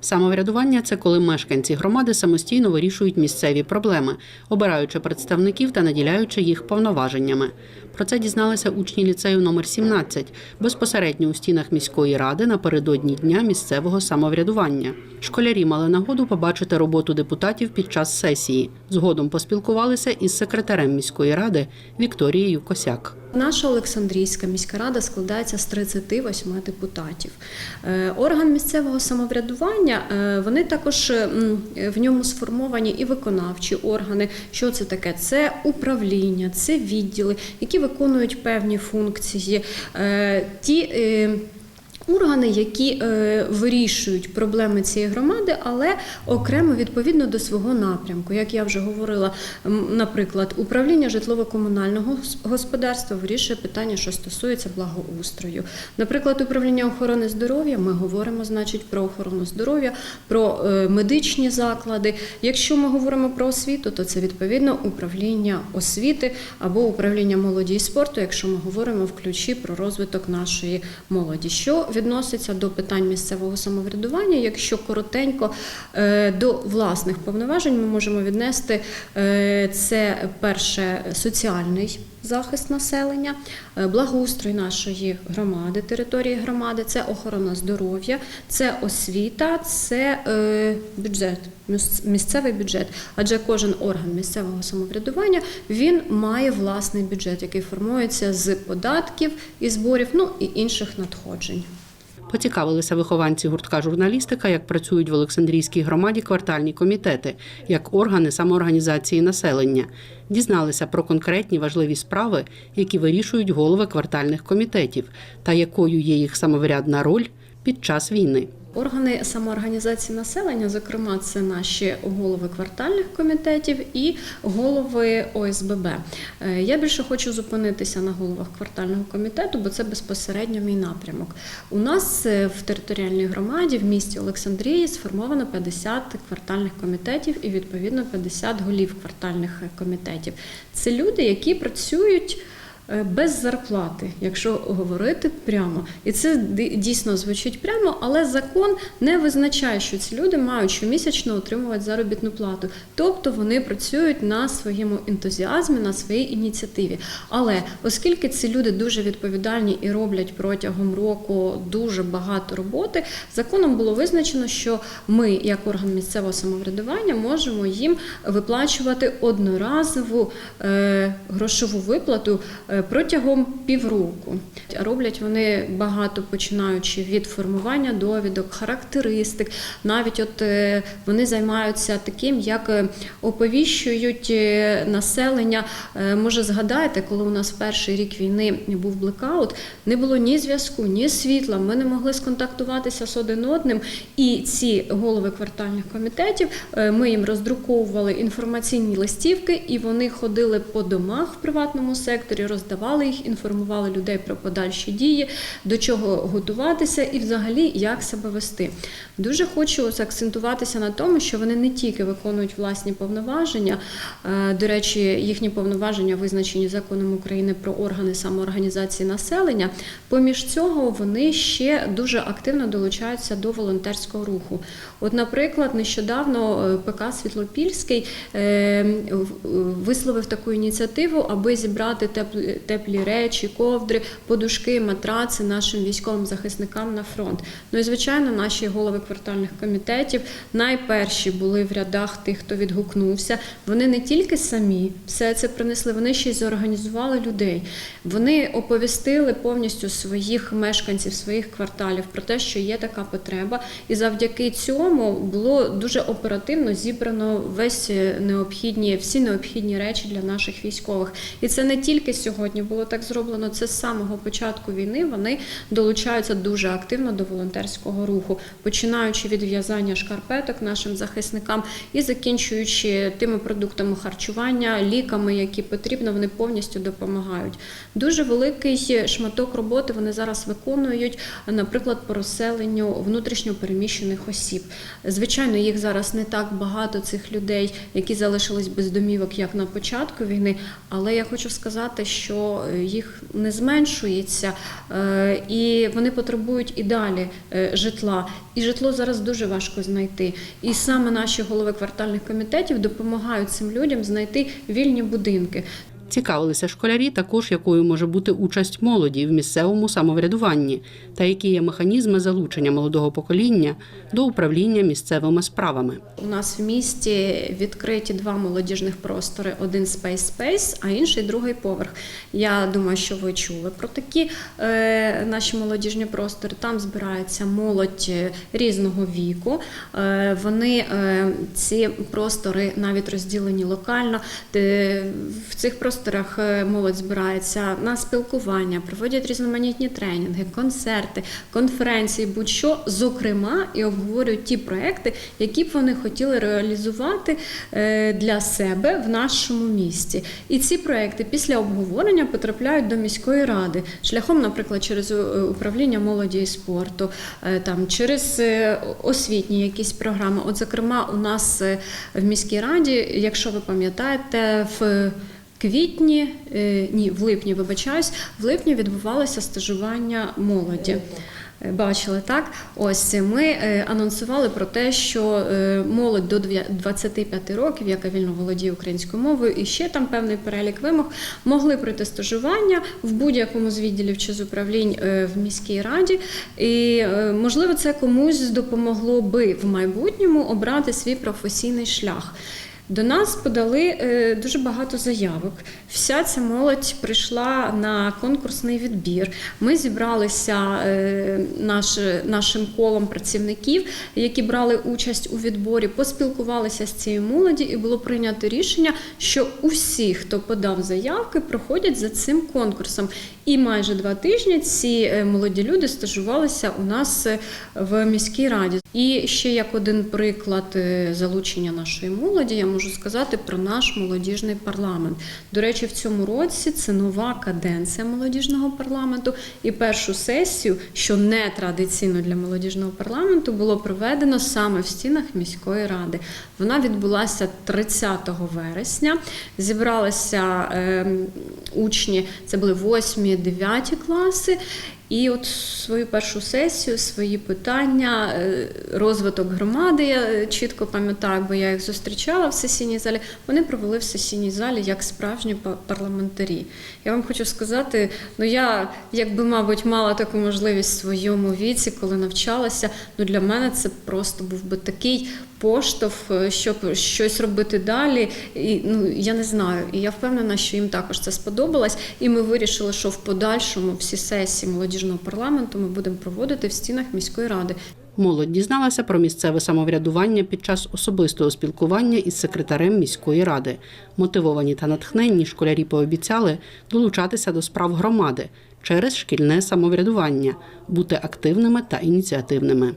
Самоврядування це коли мешканці громади самостійно вирішують місцеві проблеми, обираючи представників та наділяючи їх повноваженнями. Про це дізналися учні ліцею номер 17 безпосередньо у стінах міської ради напередодні дня місцевого самоврядування. Школярі мали нагоду побачити роботу депутатів під час сесії. Згодом поспілкувалися із секретарем міської ради Вікторією Косяк. Наша Олександрійська міська рада складається з 38 депутатів. Е, Орган місцевого самоврядування е, вони також в ньому сформовані і виконавчі органи. Що це таке? Це управління, це відділи, які виконують певні функції. Е, Ті е, Органи, які е, вирішують проблеми цієї громади, але окремо відповідно до свого напрямку. Як я вже говорила, наприклад, управління житлово-комунального господарства вирішує питання, що стосується благоустрою. Наприклад, управління охорони здоров'я ми говоримо, значить, про охорону здоров'я, про е, медичні заклади. Якщо ми говоримо про освіту, то це відповідно управління освіти або управління молоді і спорту, якщо ми говоримо в ключі про розвиток нашої молоді. Що відноситься до питань місцевого самоврядування, якщо коротенько е, до власних повноважень ми можемо віднести е, це перше соціальний захист населення, е, благоустрій нашої громади, території громади, це охорона здоров'я, це освіта, це бюджет, місцевий бюджет. Адже кожен орган місцевого самоврядування він має власний бюджет, який формується з податків і зборів, ну і інших надходжень. Поцікавилися вихованці гуртка журналістика, як працюють в Олександрійській громаді квартальні комітети, як органи самоорганізації населення. Дізналися про конкретні важливі справи, які вирішують голови квартальних комітетів, та якою є їх самоврядна роль під час війни. Органи самоорганізації населення, зокрема, це наші голови квартальних комітетів і голови ОСББ. Е, Я більше хочу зупинитися на головах квартального комітету, бо це безпосередньо мій напрямок. У нас е, в територіальній громаді в місті Олександрії сформовано 50 квартальних комітетів і відповідно 50 голів квартальних комітетів. Це люди, які працюють. Е, Без зарплати, якщо говорити прямо, і це дійсно звучить прямо, але закон не визначає, що ці люди мають щомісячно отримувати заробітну плату. Тобто вони працюють на своєму ентузіазмі, на своїй ініціативі. Але оскільки ці люди дуже відповідальні і роблять протягом року дуже багато роботи, законом було визначено, що ми, як орган місцевого самоврядування, можемо їм виплачувати одноразову е, грошову виплату е, протягом півроку. Роблять вони багато починаючи від формування довідок, характеристик. Навіть от е, вони займаються таким, як е, оповіщують е, населення. Е, Може, згадаєте, коли у нас перший рік війни був блекаут, не було ні зв'язку, ні світла. Ми не могли сконтактуватися з один одним. І ці голови квартальних комітетів е, ми їм роздруковували інформаційні листівки, і вони ходили по домах в приватному секторі, роздавали їх, інформували людей про подальші дії, до чого готуватися і взагалі як себе вести. Дуже хочу акцентуватися на тому, що вони не тільки виконують власні повноваження. е, До речі, їхні повноваження визначені законом України про органи самоорганізації населення. Поміж цього вони ще дуже активно долучаються до волонтерського руху. От, наприклад, нещодавно е, ПК Світлопільський е, висловив таку ініціативу, аби зібрати теплі, речі, ковдри, подушки, матраци нашим військовим захисникам на фронт. Ну і звичайно, наші голови квартальних комітетів найперші були в рядах тих, хто відгукнувся. Вони не тільки самі все це принесли, вони ще й зорганізували людей. Вони оповістили повністю своїх мешканців, своїх кварталів про те, що є така потреба, і завдяки цьому було дуже оперативно зібрано весь е, необхідні, всі необхідні речі для наших військових. І це не тільки сьогодні було так зроблено. Це з самого початку війни вони долучаються дуже активно до волонтерського руху, починаючи від в'язання шкарпеток нашим захисникам і закінчуючи тими продуктами харчування, ліками, які потрібно, вони повністю допомагають. Дуже великий шматок роботи вони зараз виконують, наприклад, по розселенню внутрішньо переміщених осіб. Звичайно, їх зараз не так багато цих людей, які залишились без домівок, як на початку війни. Але я хочу сказати, що що е, їх не зменшується, е, і вони потребують і далі е, житла. І житло зараз дуже важко знайти. І саме наші голови квартальних комітетів допомагають цим людям знайти вільні будинки. Цікавилися школярі також, якою може бути участь молоді в місцевому самоврядуванні та які є механізми залучення молодого покоління до управління місцевими справами. У нас в місті відкриті два молодіжних простори: один Space Space, а інший другий поверх. Я думаю, що ви чули про такі е, наші молодіжні простори. Там збирається молодь е, різного віку. Е, вони е, ці простори навіть розділені локально. Де в цих просторах е, молодь збирається на спілкування, проводять різноманітні тренінги, концерти, конференції, будь-що, зокрема, і обговорюють ті проекти, які б вони хотіли реалізувати е, для себе в нашому місті. І ці проекти після обговорення потрапляють до міської ради шляхом, наприклад, через е, управління молоді і спорту, там через освітні якісь програми. От, зокрема, у нас в міській раді, якщо ви пам'ятаєте, в квітні, е, ні, в липні, вибачаюсь, в липні відбувалося стажування молоді. Е, Бачили так. Ось ми е, анонсували про те, що молодь до дві- 25 років, яка вільно володіє українською мовою, і ще там певний перелік вимог, могли пройти стажування в будь-якому з відділів чи з управлінь в міській раді. І можливо, це комусь допомогло би в майбутньому обрати свій професійний шлях. До нас подали е, дуже багато заявок. Вся ця молодь прийшла на конкурсний відбір. Ми зібралися е, наш, нашим колом працівників, які брали участь у відборі, поспілкувалися з цією молоді, і було прийнято рішення, що усі, хто подав заявки, проходять за цим конкурсом. І майже два тижні ці е, молоді люди стажувалися у нас е, в міській раді. І ще як один приклад е, залучення нашої молоді, я можу сказати про наш молодіжний парламент. До речі, в цьому році це нова каденція молодіжного парламенту. І першу сесію, що не традиційно для молодіжного парламенту, було проведено саме в стінах міської ради. Вона відбулася 30 вересня. Зібралися ем, учні, це були 8-9 класи. І от свою першу сесію, свої питання, е, розвиток громади, я е, чітко пам'ятаю, бо я їх зустрічала в сесійній залі. Вони провели в сесійній залі як справжні парламентарі. Я вам хочу сказати, ну я якби, мабуть, мала таку можливість в своєму віці, коли навчалася. Ну для мене це просто був би такий поштовх, е, щоб щось робити далі. І ну я не знаю. І я впевнена, що їм також це сподобалось. І ми вирішили, що в подальшому всі сесії молодіжного парламенту ми будемо проводити в стінах міської ради. Молодь дізналася про місцеве самоврядування під час особистого спілкування із секретарем міської ради. Мотивовані та натхненні школярі пообіцяли долучатися до справ громади через шкільне самоврядування, бути активними та ініціативними.